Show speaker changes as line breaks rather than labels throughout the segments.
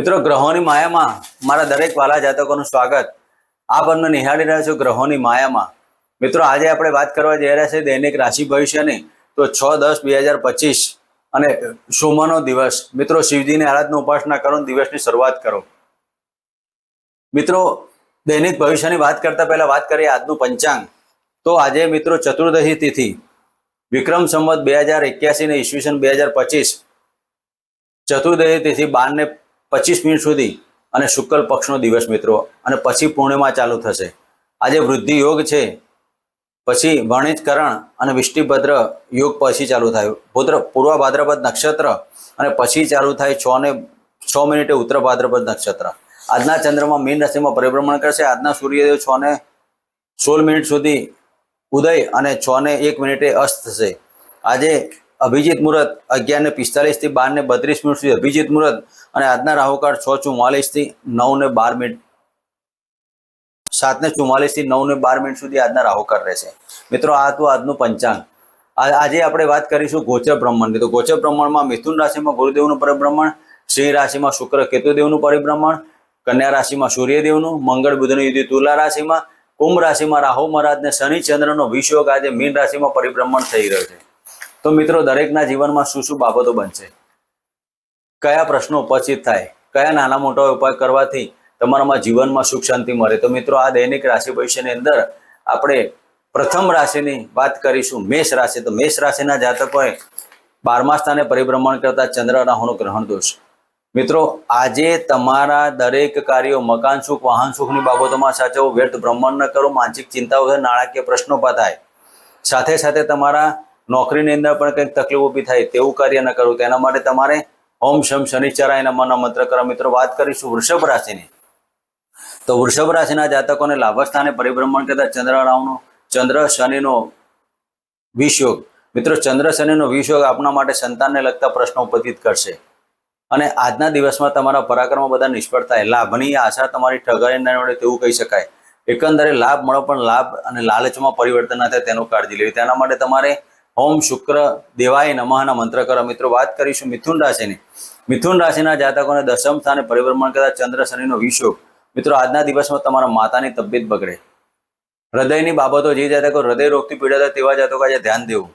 મિત્રો, ગ્રહોની માયામાં મારા દરેક વાલા જાતકોનું સ્વાગત. આપ અમને નિહાળી રહ્યા છો ગ્રહોની માયામાં. મિત્રો, આજે આપણે વાત કરવા જઈ રહ્યા છીએ દૈનિક રાશિ ભવિષ્યની. તો છ દસ બે હજાર પચીસ અને સોમાનો દિવસ. મિત્રો, શિવજીની આરાધના ઉપાસના કરો દિવસની શરૂઆત કરો. મિત્રો, દૈનિક ભવિષ્યની વાત કરતા પહેલા વાત કરીએ આજનું પંચાંગ. તો આજે, મિત્રો, ચતુર્દશી તિથિ. વિક્રમ સંવત બે હજાર એક્યાસી ને ઈસવીસન બે હજાર પચીસ. ચતુર્દશી તિથિ બાર ને પચીસ મિનિટ સુધી અને શુક્લ પક્ષનો દિવસ મિત્રો. અને પછી પૂર્ણિમા ચાલુ થશે. આજે વૃદ્ધિ યોગ છે. પછી વર્ણિતકરણ અને વિષ્ટિભદ્ર યોગ પછી ચાલુ થાય. ભૂદ્ર પૂર્વ ભાદ્રપદ નક્ષત્ર અને પછી ચાલુ થાય છ ને છ મિનિટે ઉત્તર ભાદ્રપદ નક્ષત્ર. આજના ચંદ્રમાં મીન રાશિમાં પરિભ્રમણ કરશે. આજના સૂર્યદેવ છ ને સોળ મિનિટ સુધી ઉદય અને છ ને એક મિનિટે અસ્ત થશે. આજે અભિજીત મુહૂર્ત અગિયાર ને પિસ્તાલીસથી બાર ને બત્રીસ મિનિટ સુધી અભિજીત મુહૂર્ત અને આજના રાહુકાળ છ ચુમ્માલીસથી નવ ને બાર મિનિટ સાત ને ચુમ્માલીસથી નવ ને બાર મિનિટ સુધી આજના રાહુકાળ રહેશે. મિત્રો, આ હતું આજનું પંચાંગ. આજે આપણે વાત કરીશું ગોચર બ્રહ્માંડની. તો ગોચર બ્રહ્માંડમાં મિથુન રાશિમાં ગુરુદેવનું પરિભ્રમણ, સિંહ રાશિમાં શુક્ર કેતુદેવનું પરિભ્રમણ, કન્યા રાશિમાં સૂર્યદેવનું મંગળ બુધનું યુદ્ધ તુલા રાશિમાં, કુંભ રાશિમાં રાહુ મહારાજ ને શનિ ચંદ્રનો વિષયોગ આજે મીન રાશિમાં પરિભ્રમણ થઈ રહ્યો છે. તો મિત્રો, દરેકના જીવનમાં શું શું બાબતો બનશે? કયા પ્રશ્નો ઉપસ્થિત થાય? કયા નાના મોટા ઉપાય કરવાથી તમારામાં જીવનમાં સુખ શાંતિ મળે? તો મિત્રો, આ દૈનિક રાશિ ભવિષ્યની અંદર આપણે પ્રથમ રાશિની વાત કરીશું, મેષ રાશિ. તો મેષ રાશિના જાતકોએ બારમા સ્થાને પરિભ્રમણ કરતા ચંદ્ર રાહુનો ગ્રહણ દોષ મિત્રો, આજે તમારા દરેક કાર્યો, મકાન સુખ, વાહન સુખની બાબતોમાં સાચવો, વ્યર્થ ભ્રમણ ન કરો, માનસિક ચિંતાઓ નાણાકીય પ્રશ્નો પણ થાય. સાથે સાથે તમારા નોકરીની અંદર પણ કંઈક તકલીફ ઊભી થાય તેવું કાર્ય ન કરવું. તેના માટે તમારે ઓમ શમ શનિચરાય નમઃ મંત્ર કરો. મિત્રો, વાત કરીશું વૃષભ રાશિની. તો વૃષભ રાશિના જાતકોને લાભ સ્થાને પરિભ્રમણ કરતા ચંદ્ર રાવનો ચંદ્ર શનિનો વિષયોગ. મિત્રો, ચંદ્ર શનિનો વિષયોગ આપણા માટે સંતાનને લગતા પ્રશ્નો ઉપસ્થિત કરશે. અને આજના દિવસમાં તમારા પરાક્રમો બધા નિષ્ફળ થાય લાભની આશા તમારી ઠગાઈ ના મળે તેવું કહી શકાય. એકંદરે લાભ મળો, પણ લાભ અને લાલચમાં પરિવર્તન ના થાય તેનું કાળજી લેવી. તેના માટે તમારે ઓમ શુક્ર દેવાય નમઃના મંત્ર કરો. મિત્રો, વાત કરીશું મિથુન રાશિની. મિથુન રાશિના જાતકોને દશમ સ્થાને પરિભ્રમણ કરતા ચંદ્ર શનિનો વિષયોગ મિત્રો, આજના દિવસમાં તમારા માતાની તબિયત બગડે. હૃદયની બાબતો જે જાતકો હૃદય રોગથી પીડાતા તેવા જાતકો આજે ધ્યાન દેવું.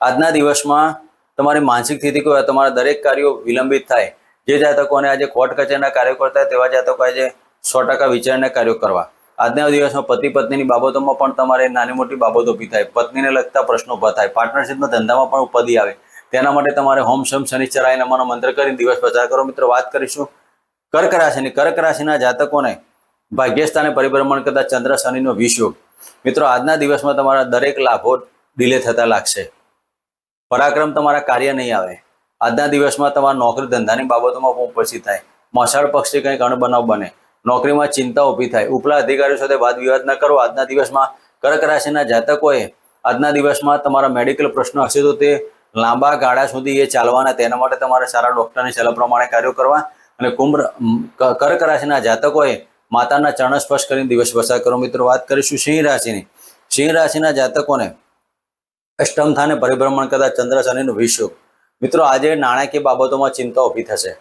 આજના દિવસમાં તમારી માનસિક સ્થિતિ કોઈ તમારા દરેક કાર્યો વિલંબિત થાય. જે જાતકોને આજે કોર્ટ કચેરીના કાર્યો કરતા તેવા જાતકો આજે સો ટકા વિચારણા કાર્યો કરવા. આજના દિવસમાં પતિ પત્નીની બાબતોમાં પણ તમારે નાની મોટી બાબતો ઊભી થાય. પત્નીને લગતા પ્રશ્નો ઊભા થાય. પાર્ટનરશિપના ધંધામાં પણ ઉપદી આવે. તેના માટે તમારે હોમ શમ શનિચરાય નમાનો મંત્ર કરીને દિવસ પસાર કરો. મિત્રો, વાત કરીશું કર્ક રાશિની. કર્ક રાશિના જાતકોને ભાગ્યસ્થાને પરિભ્રમણ કરતા ચંદ્ર શનિનો વિષયોગ મિત્રો, આજના દિવસમાં તમારા દરેક લાભો ડિલે થતા લાગશે. પરાક્રમ તમારા કાર્ય નહીં આવે. આજના દિવસમાં તમારા નોકરી ધંધાની બાબતોમાં પણ ઉપસ્થિત થાય. મસાળ પક્ષથી કંઈક અણબનાવ બને. નોકરીમાં ચિંતા ઊભી થાય. ઉપલા અધિકારીઓ સાથે વાદ વિવાદ ન કરો. આજના દિવસમાં કર્ક રાશિના જાતકોએ આજના દિવસમાં તમારા મેડિકલ પ્રશ્નો હશે તો તે લાંબા ગાળા સુધી એ ચાલવાના. તેના માટે તમારે સારા ડોક્ટરની સલાહ પ્રમાણે કાર્યો કરવા અને કુંભ કર્ક રાશિના જાતકોએ માતાના ચરણ સ્પર્શ કરીને દિવસ પસાર કરો. મિત્રો, વાત કરીશું સિંહ રાશિની. સિંહ રાશિના જાતકોને અષ્ટમ સ્થાને પરિભ્રમણ કરતા ચંદ્ર શનિનું વિષયોગ મિત્રો, આજે નાણાકીય બાબતોમાં ચિંતા ઊભી થશે.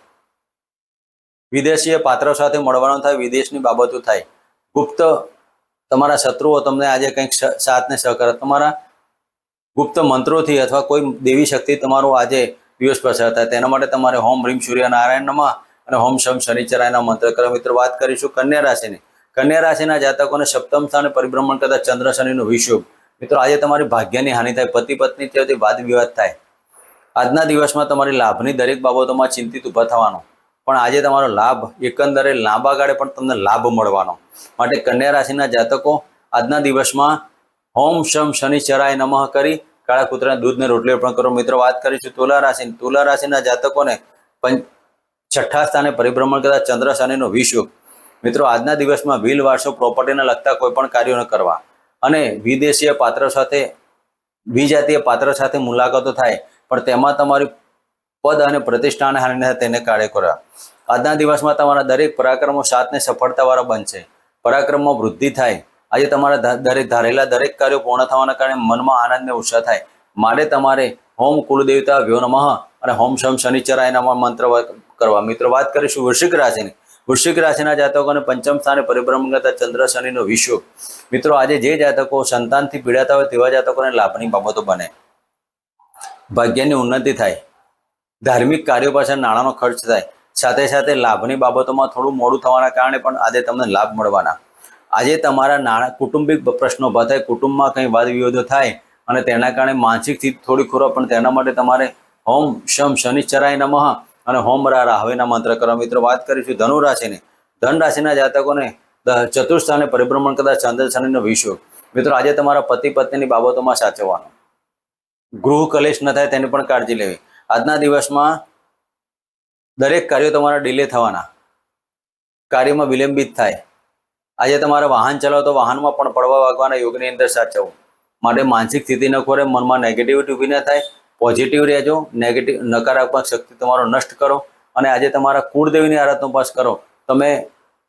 વિદેશીય પાત્રો સાથે મળવાનું થાય, વિદેશની બાબતો થાય. ગુપ્ત તમારા શત્રુઓ તમને આજે કંઈક સાથને સહકાર તમારા ગુપ્ત મંત્રોથી અથવા કોઈ દેવી શક્તિ તમારું આજે દિવસ પસાર થાય. તેના માટે તમારે હોમ રીમ સૂર્ય નારાયણમાં અને હોમ શમ શનિચરાયના મંત્ર કરો મિત્રો, વાત કરીશું કન્યા રાશિની. કન્યા રાશિના જાતકોને સપ્તમ સ્થાને પરિભ્રમણ કરતા ચંદ્ર શનિનો વિષયોગ મિત્રો, આજે તમારી ભાગ્યની હાનિ થાય. પતિ પત્ની ત્યાંથી વાદ વિવાદ થાય. આજના દિવસમાં તમારી લાભની દરેક બાબતોમાં ચિંતિત ઊભા થવાનો. પણ આજે તમારો લાભ એકંદરે લાંબા ગાળે પણ તમને લાભ મળવાનો. માટે કન્યા રાશિના જાતકો આજના દિવસમાં હોમ શમ શનિચરાય નમઃ કરી કાળા કૂતરાના દૂધને રોટલી અર્પણ કરો. મિત્રો, વાત કરીશું તુલા રાશિ. તુલા રાશિના જાતકોને પંચ છઠ્ઠા સ્થાને પરિભ્રમણ કરતા ચંદ્ર શનિનો વિષયોગ મિત્રો, આજના દિવસમાં વ્હીલ વારસો પ્રોપર્ટીને લગતા કોઈ પણ કાર્યો ન કરવા. અને વિદેશીય પાત્ર સાથે, વિજાતીય પાત્ર સાથે મુલાકાતો થાય. પણ તેમાં તમારી પદ અને પ્રતિષ્ઠાને હારીને તેને કાર્ય કર્યા. આજના દિવસમાં તમારા દરેક પરાક્રમો સાતને સફળતાવાળા બનશે. પરાક્રમમાં વૃદ્ધિ થાય. આજે તમારા દરેક ધારેલા દરેક કાર્યો પૂર્ણ થવાના કારણે મનમાં આનંદ ને ઉત્સાહ થાય. માટે તમારે હોમ કુલદેવતા વ્યો નમઃ અને હોમ શમ શનિચરાય નમઃ મંત્ર કરવા. મિત્રો, વાત કરીશું વૃશ્ચિક રાશિની. વૃશ્ચિક રાશિના જાતકોને પંચમ સ્થાને પરિભ્રમણ કરતા ચંદ્ર શનિનો વિષયો. મિત્રો, આજે જે જાતકો સંતાનથી પીડાતા હોય તેવા જાતકોને લાભની બાબતો બને. ભાગ્યની ઉન્નતિ થાય. ધાર્મિક કાર્યો પાછળ નાણાંનો ખર્ચ થાય. સાથે સાથે લાભની બાબતોમાં થોડું મોડું થવાના કારણે પણ આજે તમને લાભ મળવાના. આજે તમારા નાણાં કુટુંબિક પ્રશ્નો ઊભા થાય, કુટુંબમાં કંઈ વાદ વિવાદો થાય અને તેના કારણે માનસિક સ્થિતિ થોડી ખોરાક પણ તેના માટે તમારે હોમ શમ શનિશ્ચરાય નમઃ અને હોમ રા રાહવેના મંત્ર કરવા. મિત્રો, વાત કરીશું ધનુ રાશિની ધન રાશિના જાતકોને ચતુર્થ પરિભ્રમણ કરતા ચંદ્ર શનિનો વિશ્વ મિત્રો, આજે તમારા પતિ પત્નીની બાબતોમાં સાચવવાનું. ગૃહ કલેશ ન થાય તેની પણ કાળજી લેવી. આજના દિવસમાં દરેક કાર્યો તમારા ડિલે થવાના. કાર્યમાં વિલંબિત થાય. આજે તમારે વાહન ચલાવો તો વાહનમાં પણ પડવા વાગવાના યોગની અંદર સાચવું. માટે માનસિક સ્થિતિ ન ખોરે મનમાં નેગેટિવિટી ઊભી ન થાય પોઝિટિવ રહેજો નેગેટિવ નકારાત્મક શક્તિ તમારો નષ્ટ કરો અને આજે તમારા કુળદેવીની આરાધનો પાસ કરો. તમે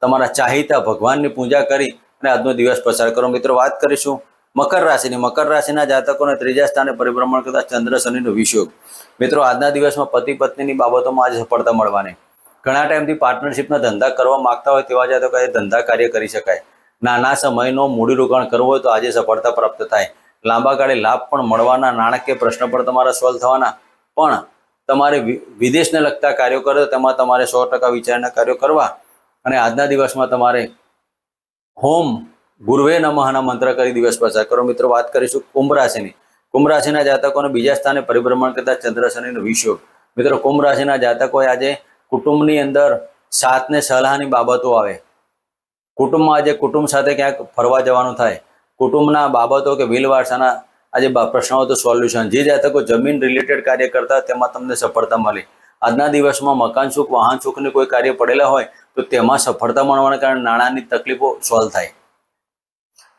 તમારા ચાહિતા ભગવાનની પૂજા કરી અને આજનો દિવસ પસાર કરો. મિત્રો, વાત કરીશું મકર રાશિની મકર રાશિના જાતકોને ત્રીજા સ્થાને પરિભ્રમણ કરતા ચંદ્ર શનિનો વિષયોગ. મિત્રો, આજના દિવસમાં પતિ પત્નીની બાબતોમાં આજે સફળતા મળવાની. ઘણા ટાઈમથી પાર્ટનરશિપના ધંધા કરવા માંગતા હોય તેવા જાતકો આજે ધંધા કાર્ય કરી શકાય. નાના સમયનો મૂડીરોકાણ કરવું હોય તો આજે સફળતા પ્રાપ્ત થાય. લાંબા ગાળે લાભ પણ મળવાના નાણાકીય પ્રશ્ન પણ તમારા સોલ્વ થવાના. પણ તમારે વિદેશને લગતા કાર્યો કરો, તેમાં તમારે સો ટકા વિચારના કાર્યો કરવા. અને આજના દિવસમાં તમારે હોમ ગુરુવે નમઃના મંત્ર કરી દિવસ પસાર કરો. મિત્રો, વાત કરીશું કુંભ રાશિની. કુંભ રાશિના જાતકોને બીજા સ્થાને પરિભ્રમણ કરતા ચંદ્ર શનિનો વિષયોગ મિત્રો, કુંભ રાશિના જાતકોએ આજે કુટુંબની અંદર સાથ ને સલાહની બાબતો આવે. કુટુંબમાં આજે કુટુંબ સાથે ક્યાંક ફરવા જવાનું થાય. કુટુંબના બાબતો કે વિલ વારસાના આજે પ્રશ્નો તો સોલ્યુશન. જે જાતકો જમીન રિલેટેડ કાર્ય કરતા તેમાં તમને સફળતા મળી. આજના દિવસમાં મકાન સુખ, વાહન સુખને કોઈ કાર્ય પડેલા હોય તો તેમાં સફળતા મળવાના કારણે નાણાંની તકલીફો સોલ્વ થાય.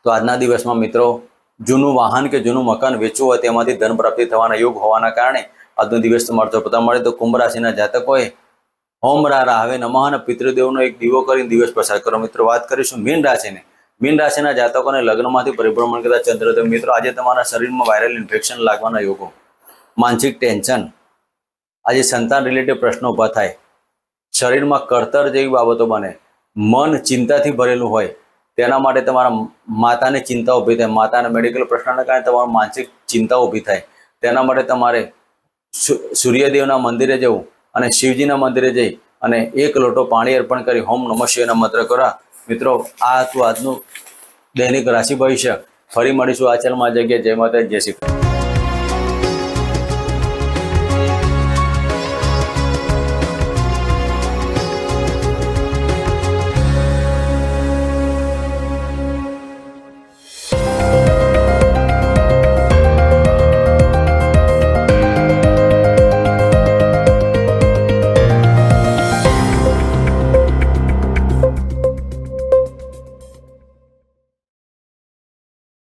તો આજના દિવસમાં મિત્રો, જૂનું વાહન કે જૂનું મકાન વેચવું હોય તેમાંથી ધન પ્રાપ્તિ થવાના યોગ હોવાના કારણે આજનો દિવસ તમારો પ્રથમ મળે. તો કુંભ રાશિના જાતકોએ હોમ રારા હવે નમઃ પિતૃદેવનો એક દીવો કરીને દિવસ પસાર કરો. મિત્રો, વાત કરીશું મીન રાશિને. મીન રાશિના જાતકોને લગ્નમાંથી પરિભ્રમણ કરતા ચંદ્ર, તો મિત્રો, આજે તમારા શરીરમાં વાયરલ ઇન્ફેક્શન લાગવાના યોગો. માનસિક ટેન્શન આજે સંતાન રિલેટેડ પ્રશ્નો ઊભા થાય. શરીરમાં કળતર જેવી બાબતો બને. મન ચિંતાથી ભરેલું હોય. તેના માટે તમારા માતાને ચિંતા ઊભી થાય. માતાના મેડિકલ પ્રશ્નના કારણે તમારું માનસિક ચિંતા ઊભી થાય. તેના માટે તમારે સૂર્યદેવના મંદિરે જવું અને શિવજીના મંદિરે જઈ અને એક લોટો પાણી અર્પણ કરી હોમ નમઃ શિવાયના મંત્ર કરવા મિત્રો, આ હતું આજનું દૈનિક રાશિ ભવિષ્ય. ફરી મળીશું આ ચેનલમાં જગ્યાએ. જય માતા જય શ્રી